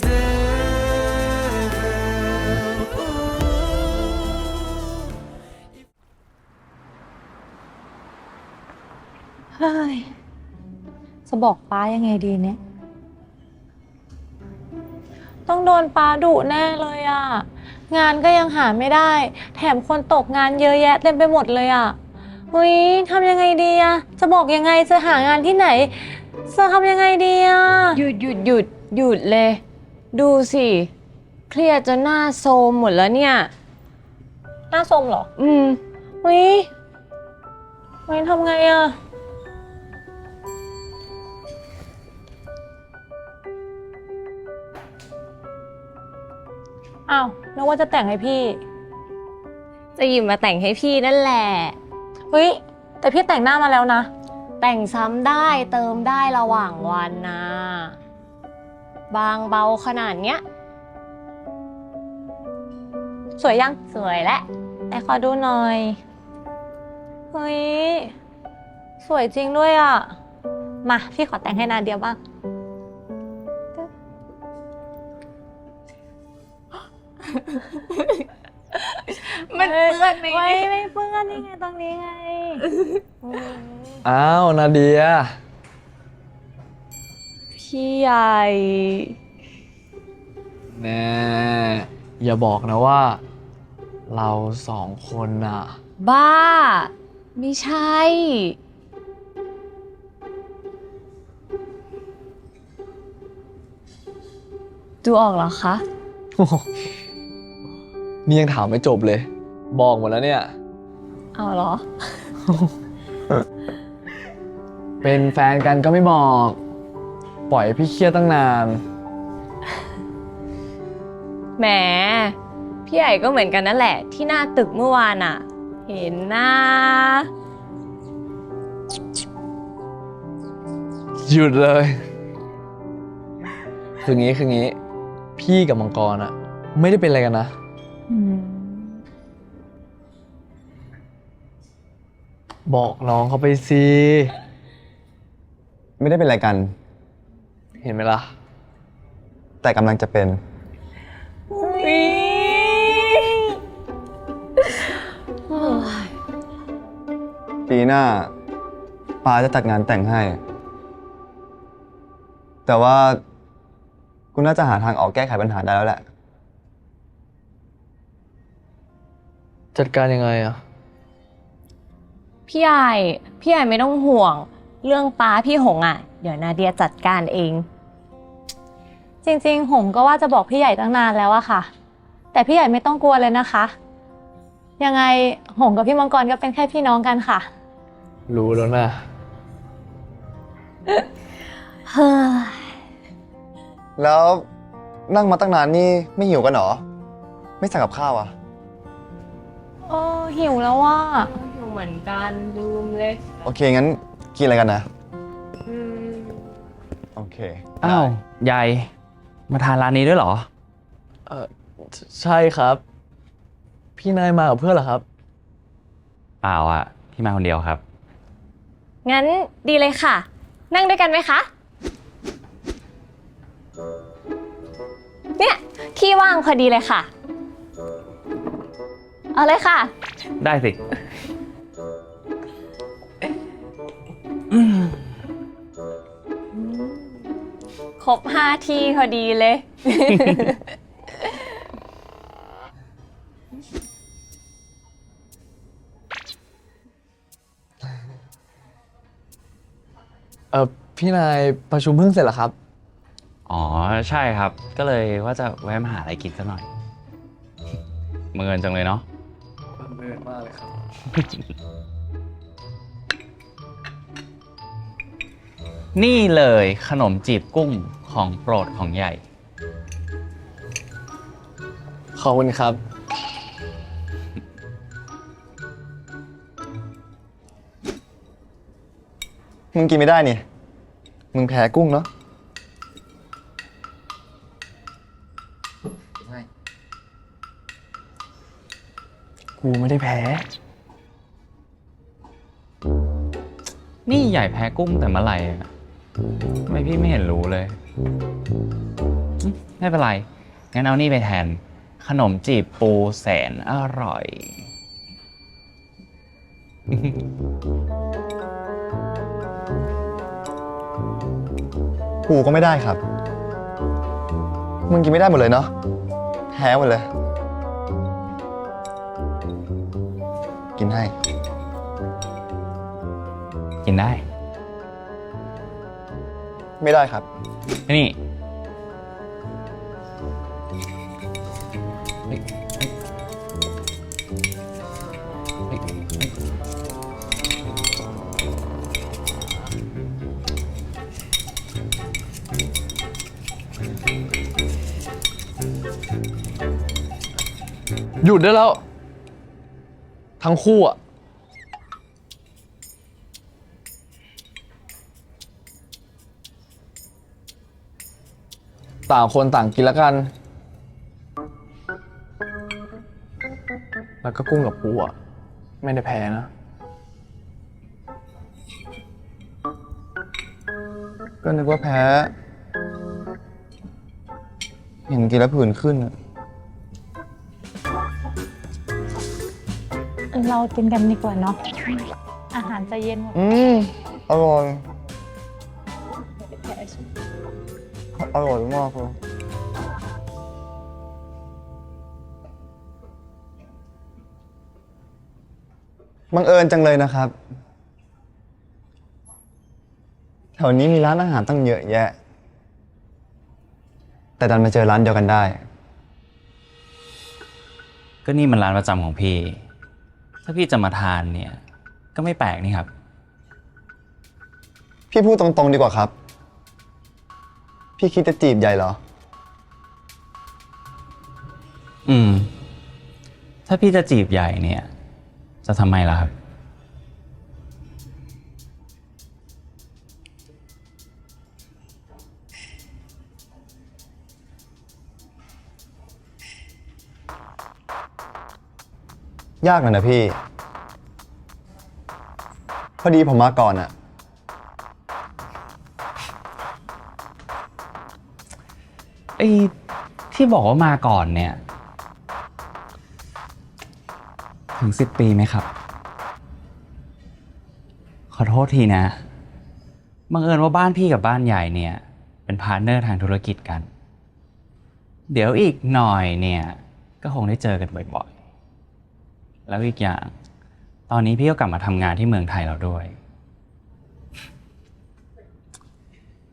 เธอเฮ้ย จะบอกป้ายังไงดีเนี่ย ต้องโดนป้าดุแน่เลยอะ่ะ งานก็ยังหาไม่ได้ แถมคนตกงานเยอะแยะเต็มไปหมดเลยอะ่ะเฮ้ยทำยังไงดีอะ่ะ จะบอกยังไงจะหางานที่ไหน จะทำยังไงดีอะ่ะ หยุดหยุดหยุดหยุดเลย ดูสิ เครียดจนหน้าโซมหมดแล้วเนี่ย หน้าสมเหรออืมเฮ้ยเฮ้ยทำไงอะ่ะอ้าวนึกว่าจะแต่งให้พี่ จะหยิบมาแต่งให้พี่นั่นแหละ เฮ้ย แต่พี่แต่งหน้ามาแล้วนะ แต่งซ้ำได้เติมได้ระหว่างวันนะ บางเบาขนาดเนี้ย สวยยังสวยและไหนขอดูหน่อย เฮ้ย สวยจริงด้วยอะ มาพี่ขอแต่งให้นาเดียบ้างมันเปื้อนไหมไม่ไม่เปื้อนนี่ไงตรงนี้ไงอืมอ้าวนาเดีย พี่ใหญ่ แน่อย่าบอกนะว่า เราสองคนน่ะ บ้า ไม่ใช่ ดูออกเหรอคะนี่ยังถามไม่จบเลย บอกหมดแล้วเนี่ย เอาเหรอ เป็นแฟนกันก็ไม่บอก ปล่อยให้พี่เครียดตั้งนาน แหม พี่ใหญ่ก็เหมือนกันนั่นแหละ ที่หน้าตึกเมื่อวานอะเห็นหน้า หยุดเลย คืองี้คืองี้ พี่กับมังกรอะไม่ได้เป็นอะไรกันนะ บอกน้องเขาไปสิ ไม่ได้เป็นอะไรกัน เห็นไหมล่ะ แต่กำลังจะเป็น ปีหน้าปาจะจัดงานแต่งให้ แต่ว่ากูน่าจะหาทางออกแก้ไขปัญหาได้แล้วแหละ จัดการยังไงอะพี่ใหญ่พี่ใหญ่ไม่ต้องห่วง เรื่องป้าพี่หงอะเดี๋ยวนาเดียจัดการเอง จริงๆ ผมก็ว่าจะบอกพี่ใหญ่ตั้งนานแล้วอะค่ะ แต่พี่ใหญ่ไม่ต้องกลัวเลยนะคะ ยังไงหงกับพี่มังกรก็เป็นแค่พี่น้องกันค่ะ รู้แล้วนะ เฮ้ยแล้วนั่งมาตั้งนานนี่ไม่หิวกันเหรอ ไม่สั่งกับข้าวอะโอ้หิวแล้วว่าอยู่เหมือนกันลืมเลยโอเค งั้นกินอะไรกันนะ อืม โอเค อ้าวใหญ่ มาทานร้านนี้ด้วยเหรอ เออใชใช่ครับ พี่นายมากับเพื่อนเหรอครับ เปล่าอะ พี่มาคนเดียวครับ งั้นดีเลยค่ะ นั่งด้วยกันไหมคะ เนี่ย ที่ว่างพอดีเลยค่ะ เอาเลยค่ะ ได้สิ ครบห้าที่พอดีเลย เออพี่นายประชุมเพิ่งเสร็จเหรอครับ อ๋อใช่ครับ ก็เลยว่าจะแวะมาหาอะไรกินสักหน่อยเมินจังเลยเนาะเมินมากเลยครับ นี่เลยขนมจีบกุ้งของโปรดของใหญ่ ขอบคุณครับ มึงกินไม่ได้นี่ มึงแพ้กุ้งเนาะกูไม่ได้แพ้ นี่ใหญ่แพ้กุ้งแต่เมื่อไหร่อะ ทำไมพี่ไม่เห็นรู้เลยอืมไม่เป็นไร งั้นเอานี่ไปแทน ขนมจีบปูแสนอร่อยกูก็ไม่ได้ครับ มึงกินไม่ได้หมดเลยเนาะแพ้หมดเลย กินให้ กินได้ ไม่ได้ครับ นี่หยุดได้แล้ว ทั้งคู่อะ ต่างคนต่างกินแล้วกัน แล้วก็กุ้งกับปูอะไม่ได้แพ้นะ ก็นึกว่าแพ้ เห็นกินแล้วผื่นขึ้นอะเรากินกันดีกว่าเนาะอาหารจะเย็นหมด อืม อร่อย อร่อยมากเลยบังเอิญจังเลยนะครับ แถวนี้มีร้านอาหารตั้งเยอะแยะ แต่ดันมาเจอร้านเดียวกันได้ ก็นี่มันร้านประจำของพี่ ถ้าพี่จะมาทานเนี่ย ก็ไม่แปลกนี่ครับ พี่พูดตรงๆดีกว่าครับ พี่คิดจะจีบใหญ่เหรอ อืม ถ้าพี่จะจีบใหญ่เนี่ย จะทำไมล่ะครับ ยากหน่อยนะพี่ พอดีผมมาก่อนอะ อ้ที่บอกว่ามาก่อนเนี่ย ถึงสิบปีไหมครับ ขอโทษทีนะ บังเอิญว่าบ้านพี่กับบ้านใหญ่เนี่ย เป็นพาร์ทเนอร์ทางธุรกิจกัน เดี๋ยวอีกหน่อยเนี่ย ก็คงได้เจอกันบ่อยๆ แล้วอีกอย่าง ตอนนี้พี่ก็กลับมาทำงานที่เมืองไทยแล้วด้วย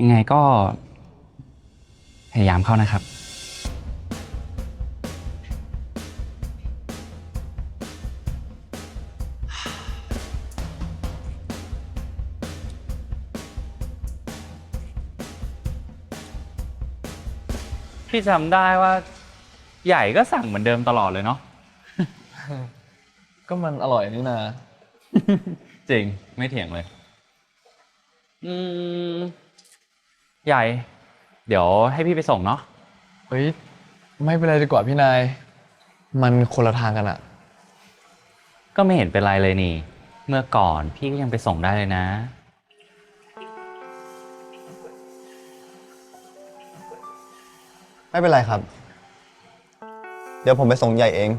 ยังไงก็ พยายามเข้านะครับ พี่จำได้ว่า ใหญ่ก็สั่งเหมือนเดิมตลอดเลยเนาะ ก็มันอร่อยนี่นาจริง ไม่เถียงเลย อืม ใหญ่ เดี๋ยวให้พี่ไปส่งเนาะเฮ้ยไม่เป็นไรดีกว่าพี่นาย มันคนละทางกันอะก็ไม่เห็นเป็นไรเลยนี่ เมื่อก่อนพี่ก็ยังไปส่งได้เลยนะ ไม่เป็นไรครับ เดี๋ยวผมไปส่งใหญ่เอง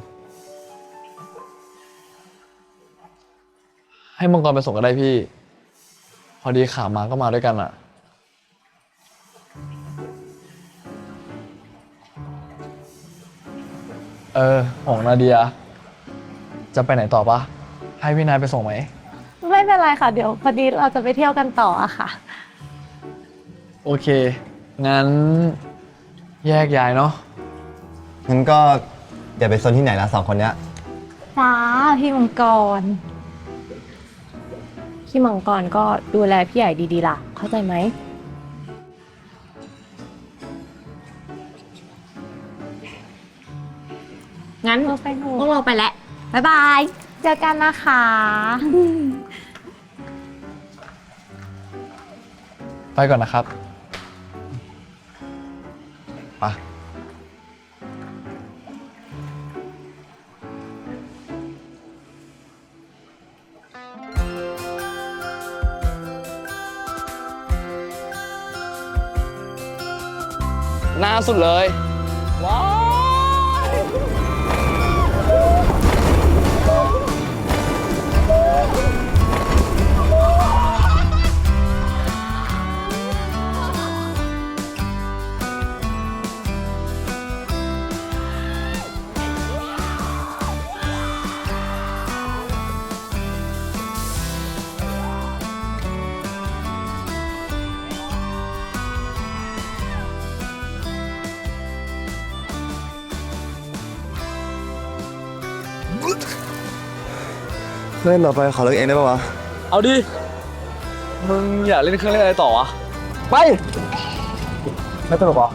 ให้มังกรไปส่งก็ได้พี่ พอดีขามาก็มาด้วยกันอะ เออของนาเดีย จะไปไหนต่อปะให้พี่นายไปส่งไหม ไม่เป็นไรค่ะ เดี๋ยวพอดีเราจะไปเที่ยวกันต่ออะค่ะ โอเค งั้นแยกย้ายเนาะ งั้นก็อย่าไปซนที่ไหนละสองคนเนี้ย จ้าพี่มังกร พี่มังกรก็ดูแลพี่ใหญ่ดีๆล่ะ เข้าใจไหม งั้นเราไปหนูพวกเราไปแล้วบ๊ายบาย เจอกันนะคะ ไปก่อนนะครับไปะหน้าสุดเลยว้าย เล่นต่อไปขอเลิกเองได้ปะวะ เอาดิ มึงอยากเล่นเครื่องเล่นอะไรต่อวะ ไป ไม่ตลกหรอ